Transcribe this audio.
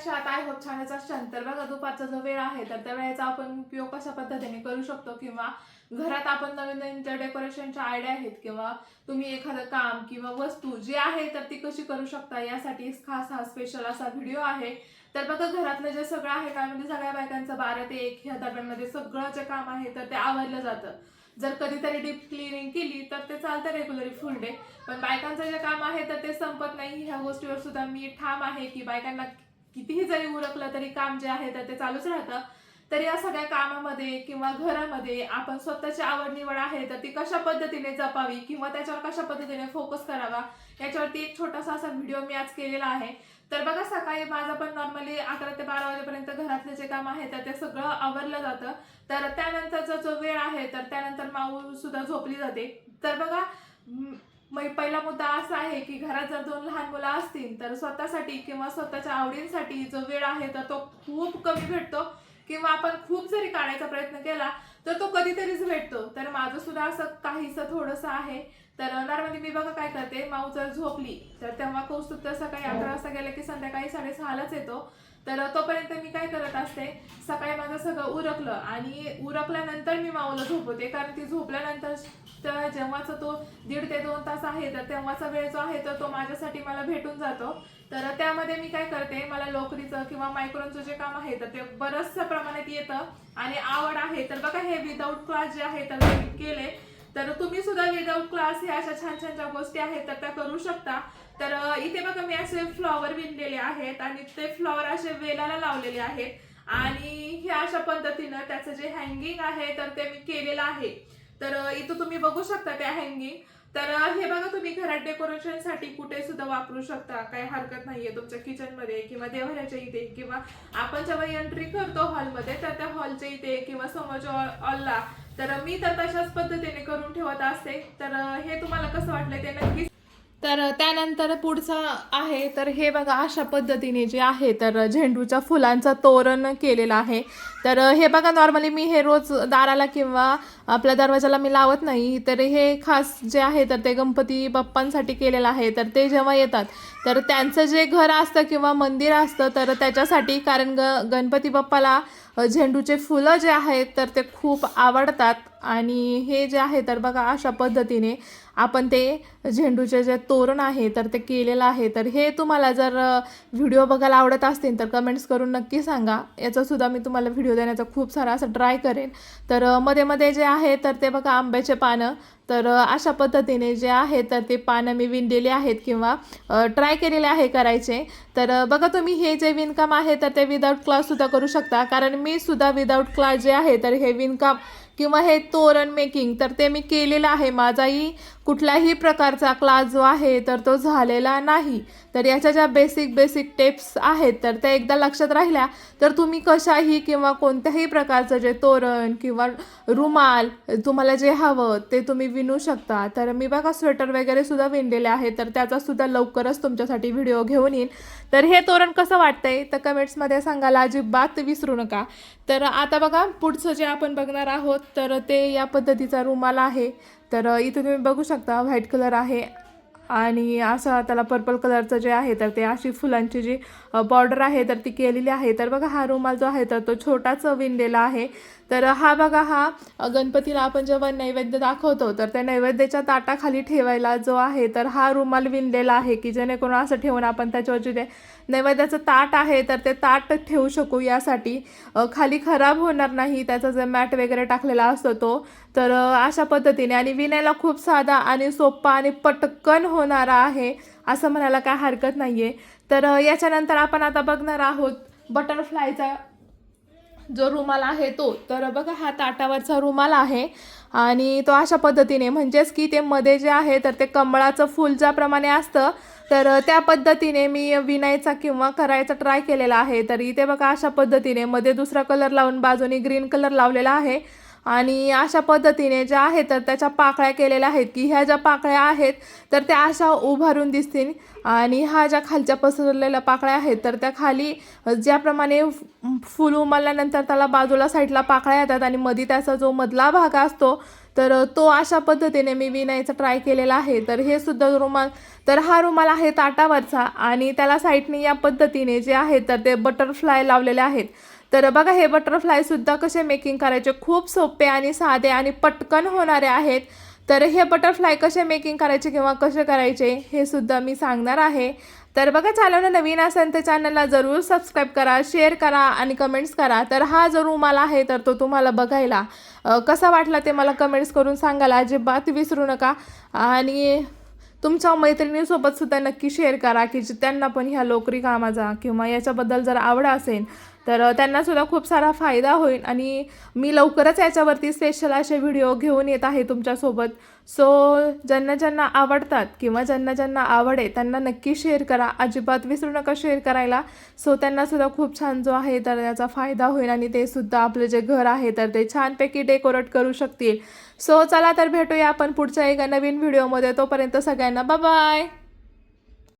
कशा आहात I hope छानच असतात तर बघा दुपारचा जो वेळ आहे तर त्या वेळेचा आपण उपयोग कशा पद्धतीने करू शकतो? किंवा घरात आपण नवीन नवीन ज्या डेकोरेशनच्या आयडिया आहेत किंवा तुम्ही एखादं काम किंवा वस्तू जी आहे तर ती कशी करू शकता? यासाठी खास हा स्पेशल असा व्हिडिओ आहे. तर बघा घरातलं जे सगळं आहे काय म्हणजे सगळ्या बायकांचं बारा ते एक ह्या दरम्यानमध्ये सगळं जे काम आहे तर ते आवरलं जातं. जर कधीतरी डीप क्लिनिंग केली तर ते चालतं रेग्युलरली फुल डे पण बायकांचं जे काम आहे तर ते संपत नाही. ह्या गोष्टीवर सुद्धा मी ठाम आहे की बायकांना कितीही जरी उरकलं तरी काम जे आहे तर ते चालूच राहतं. तर या सगळ्या कामामध्ये किंवा घरामध्ये आपण स्वतःची आवड निवड आहे तर ती कशा पद्धतीने जपावी किंवा त्याच्यावर कशा पद्धतीने फोकस करावा याच्यावरती एक छोटासा असा व्हिडिओ मी आज केलेला आहे. तर बघा सकाळी माझं पण नॉर्मली अकरा ते बारा वाजेपर्यंत घरातले जे काम आहे तर ते सगळं आवरलं जातं. तर त्यानंतरचा जो वेळ आहे तर त्यानंतर माऊ सुद्धा झोपली जाते. तर बघा पहिला मुद्दा असा आहे की घरात जर दोन लहान मुलं असतील तर स्वतःसाठी किंवा स्वतःच्या आवडींसाठी जो वेळ आहे तर तो खूप कमी भेटतो. किंवा आपण खूप जरी काढायचा प्रयत्न केला तर तो कधीतरीच भेटतो. तर माझं सुद्धा असं काहीसं थोडंसं आहे. तर नॉर्मली मी बघा काय करते. माऊ जर झोपली तर तेव्हा कौस्तुभ तर सकाळी अकरा वाजता गेलं की संध्याकाळी साडेसहालाच येतो. तर तोपर्यंत मी काय करत असते सकाळी माझं सगळं उरकलं आणि उरकल्यानंतर मी माऊला झोपवते. कारण ती झोपल्यानंतर तर जेव्हाचा तो दीड ते दोन तास आहे तर तेव्हाचा वेळ जो आहे तर तो माझ्यासाठी मला भेटून जातो. तर त्यामध्ये मी काय करते मला लोकरीचं किंवा मायक्रोनचं जे काम आहे तर ते बरचसं प्रमाणात येतं आणि आवड आहे. तर बघा हे विदाऊट क्लास जे आहे तर मी केले. तर तुम्ही सुद्धा विदाऊट क्लास हे अशा छान छान ज्या गोष्टी आहेत तर त्या करू शकता. तर इथे बघा मी असे फ्लॉवर विणलेले आहेत आणि ते फ्लॉवर असे वेलाला लावलेले आहेत. आणि हे अशा पद्धतीनं त्याचं जे हँगिंग आहे तर ते मी केलेलं आहे. तर इथं तुम्ही बघू शकता त्या हँगिंग तर हे बघा तुम्ही घरात डेकोरेशनसाठी कुठे सुद्धा वापरू शकता. काही हरकत नाहीये तुमच्या किचनमध्ये किंवा देवाऱ्याच्या इथे किंवा आपण जेव्हा एंट्री करतो हॉलमध्ये तर त्या हॉलच्या इथे किंवा समोरच्या हॉलला तर मी तर तशाच पद्धतीने करून ठेवत असते. तर हे तुम्हाला कसं वाटलं ते नक्कीच तर त्यानंतर पुढचं आहे. तर हे बघा अशा पद्धतीने जे आहे तर झेंडूच्या फुलांचं तोरण केलेलं आहे. तर हे बघा नॉर्मली मी हे रोज दाराला किंवा आपल्या दरवाजाला मी लावत नाही. तर हे खास जे आहे तर ते गणपती बाप्पांसाठी केलेलं आहे. तर ते जेव्हा येतात तर त्यांचं जे घर असतं किंवा मंदिर असतं तर त्याच्यासाठी कारण ग गणपती बाप्पाला झेंडूचे फुलं जे आहेत तर ते खूप आवडतात. आणि हे जे आहे तर बघा अशा पद्धतीने आपण ते झेंडूचे जे तोरण आहे तर ते केलेलं आहे. तर हे तुम्हाला जर व्हिडिओ बघायला आवडत असतील तर कमेंट्स करून नक्की सांगा. याचासुद्धा मी तुम्हाला व्हिडिओ देण्याचा खूप सारा असं ट्राय करेन. तर मध्ये मध्ये जे आहे तर ते बघा आंब्याचे पानं. तर अशा पद्धतीने जे आहे तर ते पानं मी विणलेले आहेत किंवा ट्राय केलेले आहे करायचे. तर बघा तुम्ही हे जे विणकाम आहे तर ते विदाऊट क्लाससुद्धा करू शकता. कारण मी सुद्धा विदाऊट क्लास जे आहे तर हे विणकाम किंवा हे तोरण मेकिंग तर ते मी केलेलं आहे. माझाही कुठल्याही प्रकारचा क्लास जो आहे तर तो झालेला नाही. तर याच्या ज्या बेसिक बेसिक टिप्स आहेत तर त्या एकदा लक्षात राहिल्या तर तुम्ही कशाही किंवा कोणत्याही प्रकारचं जे तोरण किंवा रुमाल तुम्हाला जे हवं ते तुम्ही विणू शकता. तर मी बघा स्वेटर वगैरे सुद्धा विणलेले आहे तर त्याचा सुद्धा लवकरच तुमच्यासाठी व्हिडिओ घेऊन येईन. तर हे तोरण कसं वाटतंय? तर कमेंट्समध्ये सांगायला अजिबात विसरू नका. तर आता बघा पुढचं जे आपण बघणार आहोत तर ते या पद्धतीचा रुमाल आहे. तर इथे तुम्ही बघू शकता व्हाईट कलर आहे. आणि असं त्याला पर्पल कलरचं जे आहे तर ते अशी फुलांची जी बॉर्डर आहे तर ती केलेली आहे. तर बघा हा रुमाल जो आहे तर तो छोटाच विणलेला आहे. तर हा बघा हा गणपतीला आपण जेव्हा नैवेद्य दाखवतो तर त्या नैवेद्याच्या ताटाखाली ठेवायला जो आहे तर हा रुमाल विणलेला आहे की जेणेकरून असं ठेवून आपण त्याच्यावर जे नैवेद्याचं ताट आहे तर ते ताट ठेवू शकू यासाठी. खाली खराब होणार नाही त्याचा जे मॅट वगैरे टाकलेला असतो तो. तर अशा पद्धतीने आणि विणायला खूप साधा आणि सोपा आणि पटकन हो होणारा आहे असं म्हणायला काय हरकत नाही आहे तर याच्यानंतर आपण आता बघणार आहोत बटरफ्लायचा जो रुमाल आहे तो. तर बघा हा ताटावरचा रुमाल आहे आणि तो अशा पद्धतीने म्हणजेच की ते मध्ये जे आहे तर ते कमळाचं फूल ज्याप्रमाणे असतं तर त्या पद्धतीने मी विणायचा किंवा करायचा ट्राय केलेला आहे. तर इथे बघा अशा पद्धतीने मध्ये दुसरा कलर लावून बाजूने ग्रीन कलर लावलेला आहे. आणि अशा पद्धतीने ज्या आहेत तर त्याच्या पाकळ्या केलेल्या आहेत की ह्या ज्या पाकळ्या आहेत तर त्या अशा उभारून दिसतील. आणि ह्या ज्या खालच्या पसरलेल्या पाकळ्या आहेत तर त्या खाली ज्याप्रमाणे फुल उमलल्यानंतर त्याला बाजूला साईडला पाकळ्या येतात आणि मध्ये त्याचा जो मधला भाग असतो तर तो अशा पद्धतीने मी विणायचा ट्राय केलेला आहे. तर हे सुद्धा रुमाल तर हा रुमाल आहे ताटावरचा आणि त्याला साईडने या पद्धतीने जे आहे तर ते बटरफ्लाय लावलेले आहेत. तर बघा हे बटरफ्लाय सुद्धा कसे मेकिंग करायचे? खूप सोपे आणि साधे आणि पटकन होणारे आहेत. तर हे बटरफ्लाय कसे मेकिंग करायचे किंवा कसे करायचे हे सुद्धा मी सांगणार आहे. तर बघा चॅनल नवीन असेल तर चॅनलला जरूर सबस्क्राईब करा शेअर करा आणि कमेंट्स करा. तर हा जो रुमाल आहे तर तो तुम्हाला बघायला कसा वाटला ते मला कमेंट्स करून सांगायला अजिबात विसरू नका. आणि तुमच्या मैत्रिणीसोबत सुद्धा नक्की शेअर करा की त्यांना पण ह्या लोकरी कामाचा किंवा याच्याबद्दल जर आवड असेल तर त्यांनासुद्धा खूप सारा फायदा होईल आणि मी लवकरच याच्यावरती स्पेशल असे व्हिडिओ घेऊन येत आहे तुमच्यासोबत. सो ज्यांना ज्यांना आवडतात किंवा ज्यांना ज्यांना आवडे त्यांना नक्की शेअर करा. अजिबात विसरू नका शेअर करायला. सो त्यांनासुद्धा खूप छान जो आहे तर याचा फायदा होईल आणि ते सुद्धा आपलं जे घर आहे तर ते छानपैकी डेकोरेट करू शकतील. सो चला तर भेटूया आपण पुढच्या एका नवीन व्हिडिओमध्ये तोपर्यंत सगळ्यांना बाय